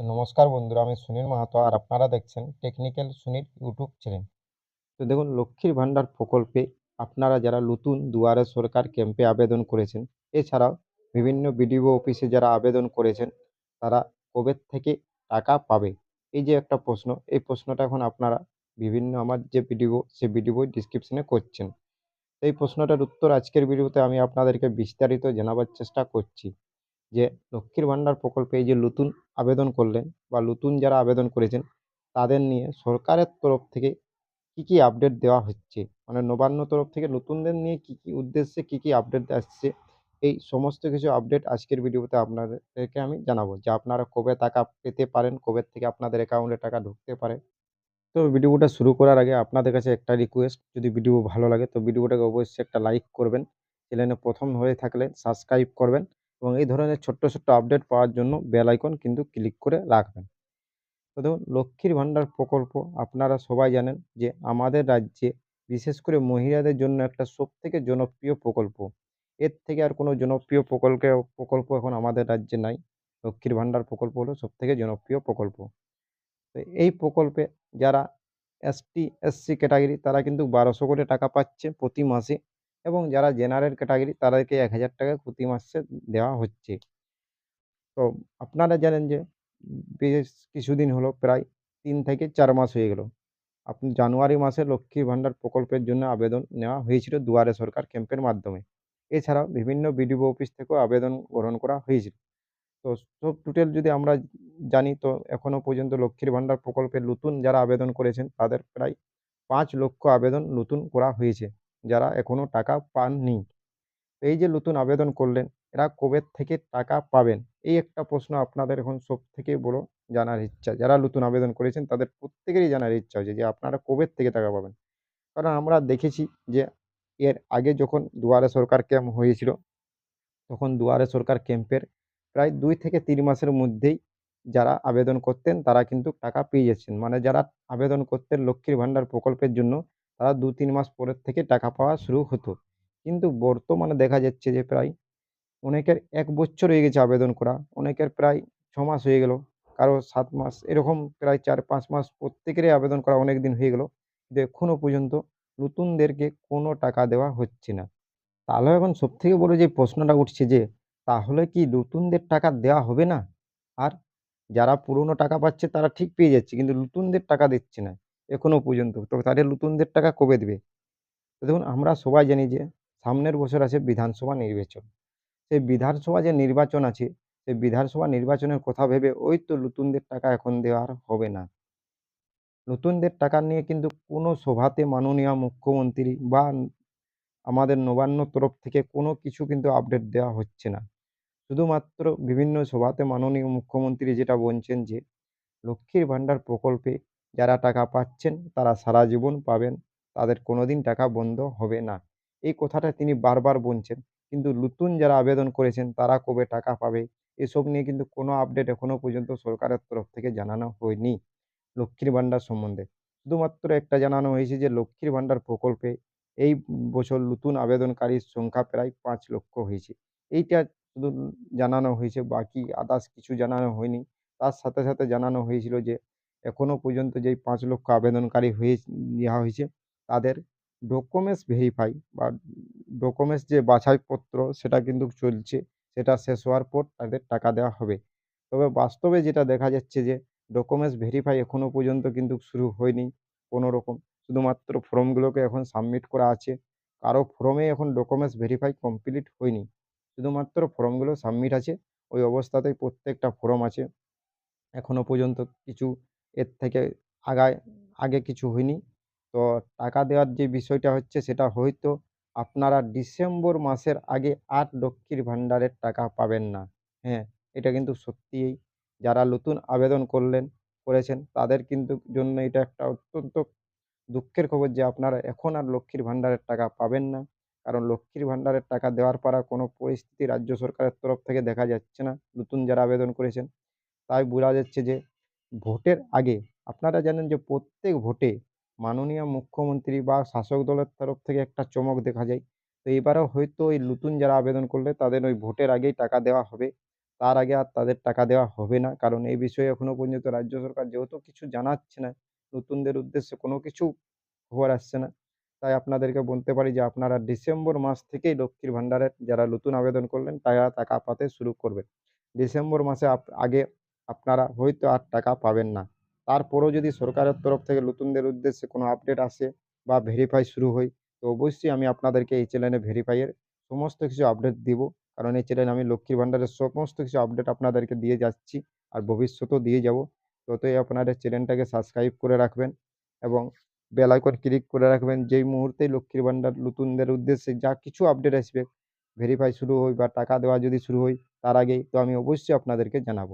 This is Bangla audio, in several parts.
নমস্কার বন্ধুরা, আমি সুনীল মাহাতো আর আপনারা দেখছেন টেকনিক্যাল সুনীল ইউটিউব চ্যানেল তো দেখুন, লক্ষ্মীর ভাণ্ডার প্রকল্পে আপনারা যারা নতুন দুয়ারে সরকার ক্যাম্পে আবেদন করেছেন, এছাড়াও বিভিন্ন বিডিও অফিসে যারা আবেদন করেছেন, তারা কবে থেকে টাকা পাবে? এই যে একটা প্রশ্ন, এই প্রশ্নটা এখন আপনারা বিভিন্ন আমার যে ভিডিও সে ভিডিও ডিসক্রিপশনে করছেন। এই প্রশ্নটার উত্তর আজকের ভিডিওতে আমি আপনাদেরকে বিস্তারিত জানাবার চেষ্টা করছি। যে লক্ষ্মীর ভাণ্ডার প্রকল্পে এই যে নতুন আবেদন করলেন বা নতুন যারা আবেদন করেছেন, তাদের নিয়ে সরকারের তরফ থেকে কী কী আপডেট দেওয়া হচ্ছে? মানে নবান্ন তরফ থেকে নতুনদের নিয়ে কী কী উদ্দেশ্যে কী কী আপডেট আসছে? এই সমস্ত কিছু আপডেট আজকের ভিডিওতে আপনাদেরকে আমি জানাব। যে আপনারা কবে টাকা পেতে পারেন, কবে থেকে আপনাদের অ্যাকাউন্টে টাকা ঢুকতে পারে। তো ভিডিওটা শুরু করার আগে আপনাদের কাছে একটা রিকোয়েস্ট যদি ভিডিও ভালো লাগে তো ভিডিওটাকে অবশ্যই একটা লাইক করবেন। চ্যানেলে প্রথম হয়ে থাকলে সাবস্ক্রাইব করবেন। এবং এই ধরনের ছোট্ট ছোট্ট আপডেট পাওয়ার জন্য বেল আইকন কিন্তু ক্লিক করে রাখবেন। তো দেখুন, লক্ষ্মীর ভাণ্ডার প্রকল্প আপনারা সবাই জানেন যে আমাদের রাজ্যে বিশেষ করে মহিলাদের জন্য একটা সবথেকে জনপ্রিয় প্রকল্প। এর থেকে আর কোনো জনপ্রিয় প্রকল্পে, প্রকল্প এখন আমাদের রাজ্যে নাই। লক্ষ্মীর ভাণ্ডার প্রকল্প হলো সবথেকে জনপ্রিয় প্রকল্প। তো এই প্রকল্পে যারা এসটি এসসি ক্যাটাগরি তারা কিন্তু বারোশো করে টাকা পাচ্ছে প্রতি মাসে। এবং যারা জেনারেল ক্যাটাগরি তাদেরকে এক হাজার টাকা প্রতি মাসে দেওয়া হচ্ছে। তো আপনারা জানেন যে, বেশ কিছুদিন হলো প্রায় তিন থেকে চার মাস হয়ে গেল। আপনি জানুয়ারি মাসে লক্ষ্মীর ভাণ্ডার প্রকল্পের জন্য আবেদন নেওয়া হয়েছিল দুয়ারে সরকার ক্যাম্পের মাধ্যমে। এছাড়াও বিভিন্ন বিডিও অফিস থেকেও আবেদন গ্রহণ করা হয়েছিল। তো সব টোটাল যদি আমরা জানি, তো এখনও পর্যন্ত লক্ষ্মীর ভাণ্ডার প্রকল্পে নতুন যারা আবেদন করেছেন, তাদের প্রায় পাঁচ লক্ষ আবেদন নতুন করা হয়েছে। যারা এখনও টাকা পাননি। এই যে নতুন আবেদন করলেন, এরা কবে থেকে টাকা পাবেন? এই একটা প্রশ্ন আপনাদের এখন সব থেকে বড় জানার ইচ্ছা। যারা নতুন আবেদন করেছেন, তাদের প্রত্যেকেরই জানার ইচ্ছা হচ্ছে যে আপনারা কবে থেকে টাকা পাবেন? কারণ আমরা দেখেছি যে এর আগে যখন দুয়ারে সরকার ক্যাম্প হয়েছিল, তখন দুয়ারে সরকার ক্যাম্পের প্রায় দুই থেকে তিন মাসের মধ্যেই যারা আবেদন করতেন, তারা কিন্তু টাকা পেয়ে যাচ্ছেন। মানে যারা আবেদন করতেন, লক্ষ্মীর ভাণ্ডার প্রকল্পের জন্য তারা দু তিন মাস পরের থেকে টাকা পাওয়া শুরু হতো। কিন্তু বর্তমানে দেখা যাচ্ছে যে প্রায় অনেকের এক বছর হয়ে গেছে আবেদন করা, অনেকের প্রায় ছ মাস হয়ে গেল। কারও সাত মাস, এরকম প্রায় চার, পাঁচ মাস প্রত্যেকেরই আবেদন করা অনেক দিন হয়ে গেল। কিন্তু এখনও পর্যন্ত নতুনদেরকে কোনো টাকা দেওয়া হচ্ছে না। তাহলে এখন সবথেকে বড় যে প্রশ্নটা উঠছে যে, তাহলে কি নতুনদের টাকা দেওয়া হবে না? আর যারা পুরনো টাকা পাচ্ছে তারা ঠিক পেয়ে যাচ্ছে, কিন্তু নতুনদের টাকা দিচ্ছে না। এখনও পর্যন্ত। তো তাদের নতুনদের টাকা কবে দেবে? তো দেখুন, আমরা সবাই জানি যে সামনের বছর আছে বিধানসভা নির্বাচন। সেই বিধানসভা যে নির্বাচন আছে, সেই বিধানসভা নির্বাচনের কথা ভেবে ওই তো নতুনদের টাকা এখন দেওয়ার হবে না। নতুনদের টাকা নিয়ে কিন্তু কোনো সভাতে মাননীয় মুখ্যমন্ত্রী বা আমাদের নবান্ন তরফ থেকে কোনো কিছু কিন্তু আপডেট দেওয়া হচ্ছে না। শুধুমাত্র বিভিন্ন সভাতে মাননীয় মুখ্যমন্ত্রী যেটা বলছেন যে, লক্ষ্মীর ভাণ্ডার প্রকল্পে যারা টাকা পাচ্ছেন, তারা সারা জীবন পাবেন। তাদের কোনো দিন টাকা বন্ধ হবে না। এই কথাটা তিনি বারবার বলছেন। কিন্তু নতুন যারা আবেদন করেছেন, তারা কবে টাকা পাবে? এসব নিয়ে কিন্তু কোনো আপডেট এখনও পর্যন্ত সরকারের তরফ থেকে জানানো হয়নি লক্ষ্মীর ভাণ্ডার সম্বন্ধে। শুধুমাত্র একটা জানানো হয়েছে যে, লক্ষ্মীর ভাণ্ডার প্রকল্পে এই বছর নতুন আবেদনকারীর সংখ্যা প্রায় পাঁচ লক্ষ হয়েছে। এইটা শুধু জানানো হয়েছে, বাকি আদার্স কিছু জানানো হয়নি। তার সাথে সাথে জানানো হয়েছিল যে এখনও পর্যন্ত যেই পাঁচ লক্ষ আবেদনকারী হয়ে নেওয়া হয়েছে, তাদের ডকুমেন্টস ভেরিফাই বা ডকুমেন্টস যে বাছাইপত্র সেটা কিন্তু চলছে, সেটা শেষ হওয়ার পর তাদের টাকা দেওয়া হবে। তবে বাস্তবে যেটা দেখা যাচ্ছে যে ডকুমেন্টস ভেরিফাই এখনও পর্যন্ত কিন্তু শুরু হয়নি কোনো রকম। শুধুমাত্র ফর্মগুলোকে এখন সাবমিট করা আছে। কারও ফর্মে এখন ডকুমেন্টস ভেরিফাই কমপ্লিট হয়নি। শুধুমাত্র ফর্মগুলো সাবমিট আছে, ওই অবস্থাতেই প্রত্যেকটা ফর্ম আছে। এখনও পর্যন্ত কিছু এর থেকে আগায়, আগে কিছু হয়নি। তো টাকা দেওয়ার যে বিষয়টা হচ্ছে সেটা হয়তো আপনারা ডিসেম্বর মাসের আগে আর লক্ষ্মীর ভাণ্ডারের টাকা পাবেন না। হ্যাঁ এটা কিন্তু সত্যিই। যারা নতুন আবেদন করলেন, করেছেন, তাদের কিন্তু জন্য এটা একটা অত্যন্ত দুঃখের খবর যে আপনারা এখন আর লক্ষ্মীর ভাণ্ডারের টাকা পাবেন না। কারণ লক্ষ্মীর ভাণ্ডারের টাকা দেওয়ার পর কোনো পরিস্থিতি রাজ্য সরকারের তরফ থেকে দেখা যাচ্ছে না। নতুন যারা আবেদন করেছেন, তাই বোঝা যাচ্ছে যে ভোটের আগে আপনারা জানেন যে প্রত্যেক ভোটে মাননীয় মুখ্যমন্ত্রী বা শাসক দলের তরফ থেকে একটা চমক দেখা যায়। তো এবারেও হয়তো ওই নতুন যারা আবেদন করলে তাদের ওই ভোটের আগেই টাকা দেওয়া হবে। তার আগে আর তাদের টাকা দেওয়া হবে না। কারণ এই বিষয়ে এখনও পর্যন্ত রাজ্য সরকার যেহেতু কিছু জানাচ্ছে না, নতুনদের উদ্দেশ্যে কোনো কিছু খবর আসছে না। তাই আপনাদেরকে বলতে পারি যে আপনারা ডিসেম্বর মাস থেকেই লক্ষ্মীর ভাণ্ডারের যারা নতুন আবেদন করলেন, তারা টাকা পাতে শুরু করবেন। ডিসেম্বর মাসে আগে আপনারা হয়তো আর টাকা পাবেন না। তারপরেও যদি সরকারের তরফ থেকে নতুনদের উদ্দেশ্যে কোনো আপডেট আসে বা ভেরিফাই শুরু হয়, তো অবশ্যই আমি আপনাদেরকে এই চ্যানেলে ভেরিফাইয়ের সমস্ত কিছু আপডেট দিব। কারণ এই চ্যানেলে আমি লক্ষ্মীর ভাণ্ডারের সমস্ত কিছু আপডেট আপনাদেরকে দিয়ে যাচ্ছি আর ভবিষ্যতেও দিয়ে যাব। ততই আপনারা চ্যানেলটাকে সাবস্ক্রাইব করে রাখবেন এবং বেল আইকন ক্লিক করে রাখবেন। যেই মুহূর্তেই লক্ষ্মীর ভাণ্ডার নতুনদের উদ্দেশ্যে যা কিছু আপডেট আসবে ভেরিফাই শুরু হয় বা টাকা দেওয়া যদি শুরু হয়, তার আগেই তো আমি অবশ্যই আপনাদেরকে জানাব।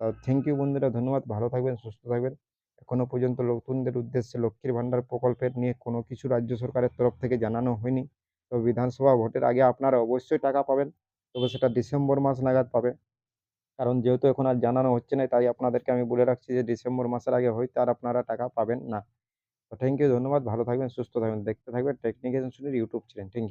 থ্যাংক ইউ বন্ধুরা, ধন্যবাদ। ভালো থাকবেন, সুস্থ থাকবেন। এখনও পর্যন্ত নতুনদের উদ্দেশ্যে লক্ষ্মীর ভাণ্ডার প্রকল্পের নিয়ে কোনো কিছু রাজ্য সরকারের তরফ থেকে জানানো হয়নি। তো বিধানসভা ভোটের আগে আপনারা অবশ্যই টাকা পাবেন, তবে সেটা ডিসেম্বর মাস নাগাদ পাবে কারণ যেহেতু এখন আর জানানো হচ্ছে না, তাই আপনাদেরকে আমি বলে রাখছি যে ডিসেম্বর মাসের আগে হয়তো আর আপনারা টাকা পাবেন না। তো থ্যাংক ইউ ধন্যবাদ। ভালো থাকবেন, সুস্থ থাকবেন। দেখতে থাকবেন technical YouTube channel. Thank you